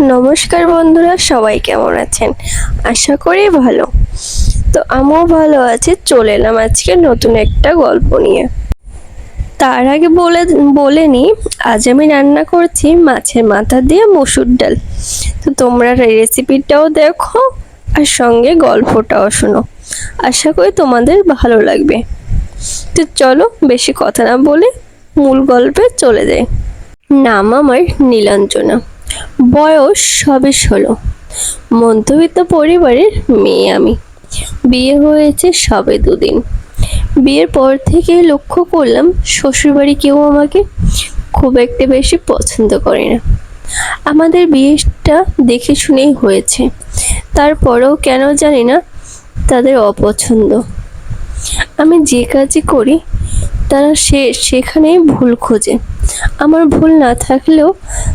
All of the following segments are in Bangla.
নমস্কার বন্ধুরা, সবাই কেমন আছেন? আশা করি ভালো। তো আমিও ভালো আছি, চলে এলাম আজকে নতুন একটা গল্প নিয়ে। তার আগে বলে বলে নি আজ আমি রান্না করছি মাছের মাথা দিয়ে মসুর ডাল। তো তোমরা রেসিপিটাও দেখো, আর সঙ্গে গল্পটাও শোনো। আশা করি তোমাদের ভালো লাগবে। তো চলো, বেশি কথা না বলে মূল গল্পে চলে যাই। নাম আমার নীলাঞ্জনা। বয়স সবে ষোলো। মধ্যবিত্ত পরিবারের মেয়ে আমি। বিয়ে হয়েছে সবে দুদিন। বিয়ের পর থেকে লক্ষ্য করলাম, শ্বশুরবাড়ি কেউ আমাকে খুব একটা বেশি পছন্দ করে না। আমাদের বিয়েটা দেখে শুনেই হয়েছে। তারপরেও কেন জানি না, তাদের অপছন্দ। আমি যে কাজই করি, তারা সে, সেখানেই ভুল খোঁজে। আমার ভুল না থাকলেও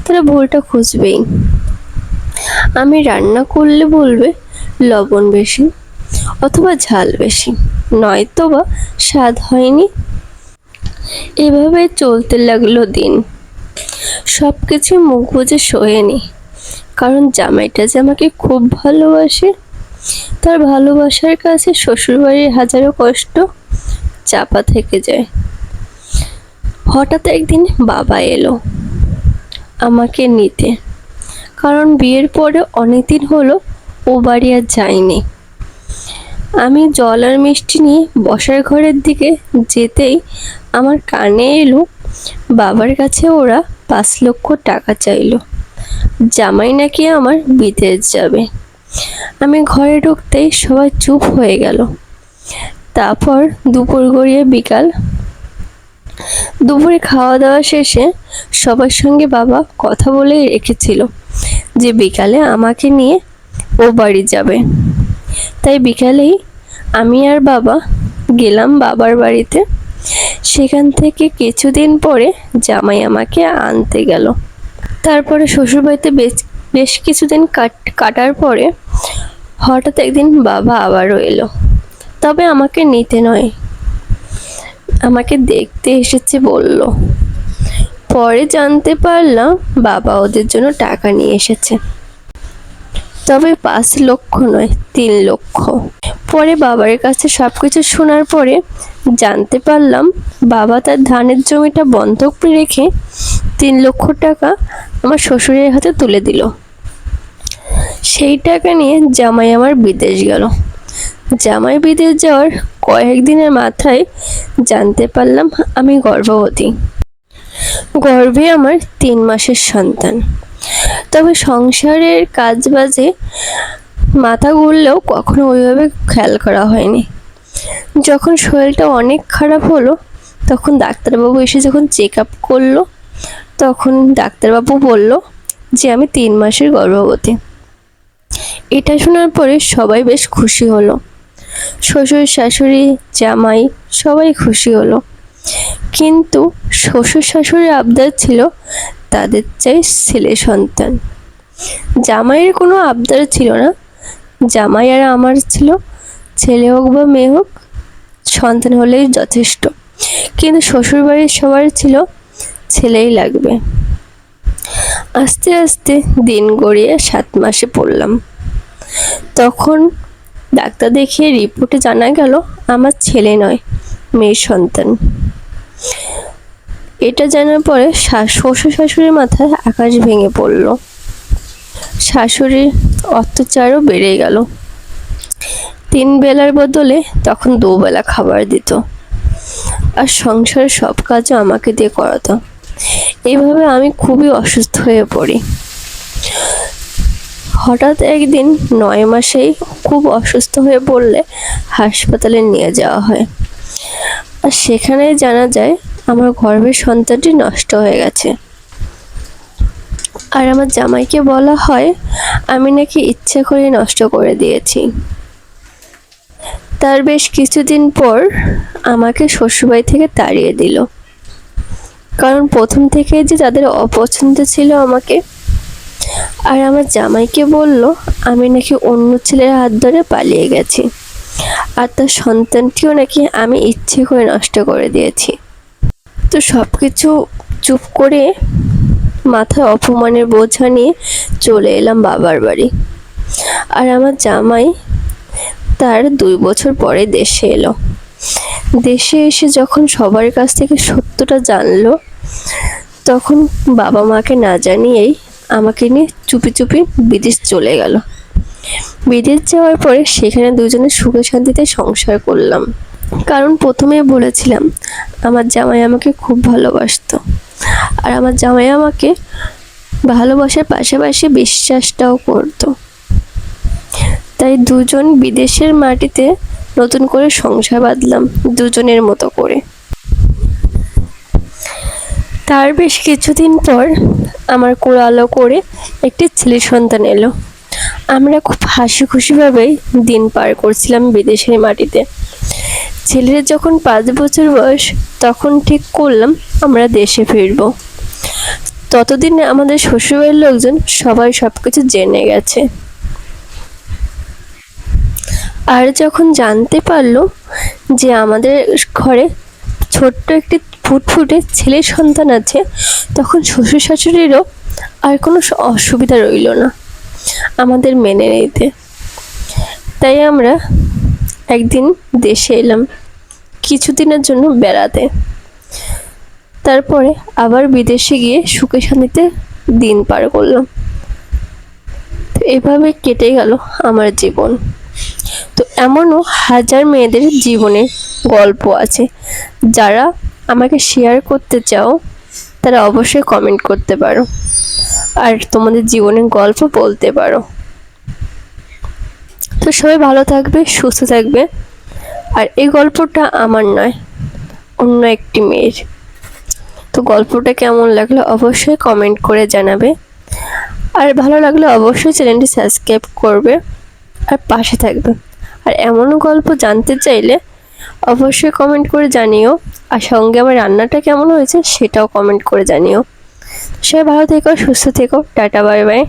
তারা ভুলটা খুঁজবেই। আমি রান্না করলে বলবে লবণ বেশি অথবা ঝাল বেশি, নয়তো বা স্বাদ হয়নি। এভাবে চলতে লাগল দিন। সব কিছু মুখ বুঝে শোয়েনি, কারণ জামাইটা যে আমাকে খুব ভালোবাসে, তার ভালোবাসার কাছে শ্বশুরবাড়ির হাজারো কষ্ট চাপা থেকে যায়। হঠাৎ একদিন বাবা এলো আমাকে নিতে। কারণ বিয়ের পরে অনেকদিন হলো ও বাড়ি আর যাইনি আমি জল আর মিষ্টি নিয়ে বসার ঘরের দিকে যেতেই আমার কানে এলো, বাবার কাছে ওরা পাঁচ লক্ষ টাকা চাইলো। জামাই নাকি আমার বিদেশ যাবে। আমি ঘরে ঢুকতেই সবাই চুপ হয়ে গেল। তারপর দুপুর গড়িয়ে বিকাল দুপুরে খাওয়া দাওয়া শেষে সবার সঙ্গে বাবা কথা বলেই রেখেছিল যে বিকালে আমাকে নিয়ে ও বাড়ি যাবে। তাই বিকালেই আমি আর বাবা গেলাম বাবার বাড়িতে। সেখান থেকে কিছুদিন পরে জামাই আমাকে আনতে গেল। তারপরে শ্বশুরবাড়িতে বেশ বেশ কিছুদিন কাট, কাটার পরে হঠাৎ একদিন বাবা আবারও এলো। তবে আমাকে নিতে নয় আমাকে দেখতে এসেছে বলল। পরে জানতে পারলাম বাবা ওদের জন্য টাকা নিয়ে এসেছে। তবে পাঁচ লক্ষ নয়, তিন লক্ষ। পরে বাবার কাছে সব কিছু শোনার পরে জানতে পারলাম বাবা তার ধানের জমিটা বন্ধক রেখে তিন লক্ষ টাকা আমার শ্বশুরের হাতে তুলে দিল। সেই টাকা নিয়ে জামাই আমার বিদেশ গেল। জামাই বিদেশ যাওয়ার কয়েকদিনের মাথায় জানতে পারলাম আমি গর্ভবতী। গর্ভে আমার তিন মাসের সন্তান। তবে সংসারের কাজ বাজে মাথা ঘুরলেও কখনো ওইভাবে খেয়াল করা হয়নি। যখন শরীরটা অনেক খারাপ হলো, তখন ডাক্তারবাবু এসে যখন চেক আপ করল, তখন ডাক্তারবাবু বলল যে আমি তিন মাসের গর্ভবতী। এটা শোনার পরে সবাই বেশ খুশি হলো। শ্বশুর, শাশুড়ি, জামাই সবাই খুশি হলো। কিন্তু শ্বশুর, শাশুড়ির আবদার ছিল তাদের চাই ছেলে সন্তান। জামাইয়ের কোনো আবদার ছিল না। জামাই আর আমার ছিল, ছেলে হোক বা মেয়ে হোক, সন্তান হলেই যথেষ্ট। কিন্তু শ্বশুরবাড়ির সবার ছিল, ছেলেই লাগবে। আস্তে আস্তে দিন গড়িয়ে সাত মাসে পড়লাম। তখন ডাক্তার দেখিয়ে রিপোর্টে জানা গেল, আমার ছেলে নয়, মেয়ের সন্তান। এটা জানার পরে শ্বশুর শাশুড়ির মাথায় আকাশ ভেঙে পড়ল। শাশুড়ির অত্যাচারও বেড়ে গেল। তিন বেলার বদলে তখন দুবেলা খাবার দিত। আর সংসারের সব কাজও আমাকে দিয়ে করাতো। এইভাবে আমি খুবই অসুস্থ হয়ে পড়ি। হঠাৎ একদিন নয় মাসেই খুব অসুস্থ হয়ে পড়লে হাসপাতালে নিয়ে যাওয়া হয়। আর সেখানে জানা যায় আমার গর্ভের সন্তানটি নষ্ট হয়ে গেছে। আর আমার জামাইকে বলা হয়, আমি নাকি ইচ্ছা করে নষ্ট করে দিয়েছি। তার বেশ কিছুদিন পর আমাকে শ্বশুরবাড়ি থেকে তাড়িয়ে দিল। কারণ প্রথম থেকে যে তাদের অপছন্দ ছিল আমাকে আর আমার জামাইকে বলল, আমি নাকি অন্য ছেলের হাত ধরে পালিয়ে গেছি। আর তার সন্তানটিও নাকি আমি ইচ্ছে করে নষ্ট করে দিয়েছি। তো সব কিছু চুপ করে মাথায় অপমানের বোঝা নিয়ে চলে এলাম বাবার বাড়ি। আর আমার জামাই তার দুই বছর পরে দেশে এলো। দেশে এসে যখন সবার কাছ থেকে সত্যটা জানলো, তখন বাবা মাকে না জানিয়েই আমাকে নিয়ে চুপি চুপি বিদেশ চলে গেল। বিদেশ যাওয়ার পরে সেখানে দুজনে সুখে শান্তিতে সংসার করলাম। কারণ প্রথমে বলেছিলাম, আমার জামাই আমাকে খুব ভালোবাসত। আর আমার জামাই আমাকে ভালোবাসার পাশাপাশি বিশ্বাসটাও করতো। তাই দুজন বিদেশের মাটিতে নতুন করে সংসার বাঁধলাম দুজনের মতো করে। তার বেশ কিছুদিন পর আমার কোলালো করে একটি ছেলে সন্তান এলো। আমরা খুব হাসি খুশিভাবেই দিন পার করছিলাম বিদেশের মাটিতে। ছেলের যখন পাঁচ বছর বয়স, তখন ঠিক করলাম আমরা দেশে ফিরবো। ততদিনে আমাদের শ্বশুরবাড়ির লোকজন সবাই সব কিছু জেনে গেছে। আর যখন জানতে পারল যে আমাদের ঘরে ছোট্ট একটি ফুটফুটে ছেলে সন্তান আছে, তখন শ্বশুর শাশুড়িরও আর কোনো অসুবিধা রইল না। আমাদের মেনে নিতে। তাই আমরা একদিন দেশে এলাম কিছুদিনের জন্য বেড়াতে। তারপরে আবার বিদেশে গিয়ে সুখে শান্তিতে দিন পার করলাম। তো এভাবে কেটে গেল আমার জীবন। তো এমনও হাজার মেয়েদের জীবনে গল্প আছে, যারা আমাকে শেয়ার করতে চাও তারা অবশ্যই কমেন্ট করতে পারো। আর তোমাদের জীবনের গল্প বলতে পারো। তো সবাই ভালো থাকবে, সুস্থ থাকবে। আর এই গল্পটা আমার নয়, অন্য একটি মেয়ের। তো গল্পটা কেমন লাগল অবশ্যই কমেন্ট করে জানাবে। আর ভালো লাগলে অবশ্যই চ্যানেলটি সাবস্ক্রাইব করবে, আর পাশে থাকবে। আর এমনও গল্প জানতে চাইলে অবশ্যই কমেন্ট করে জানিও। আর সঙ্গে আমার রান্নাটা কেমন হয়েছে সেটাও কমেন্ট করে জানিও। সবাই ভালো থেকো, সুস্থ থেকো, টাটা বাই বাই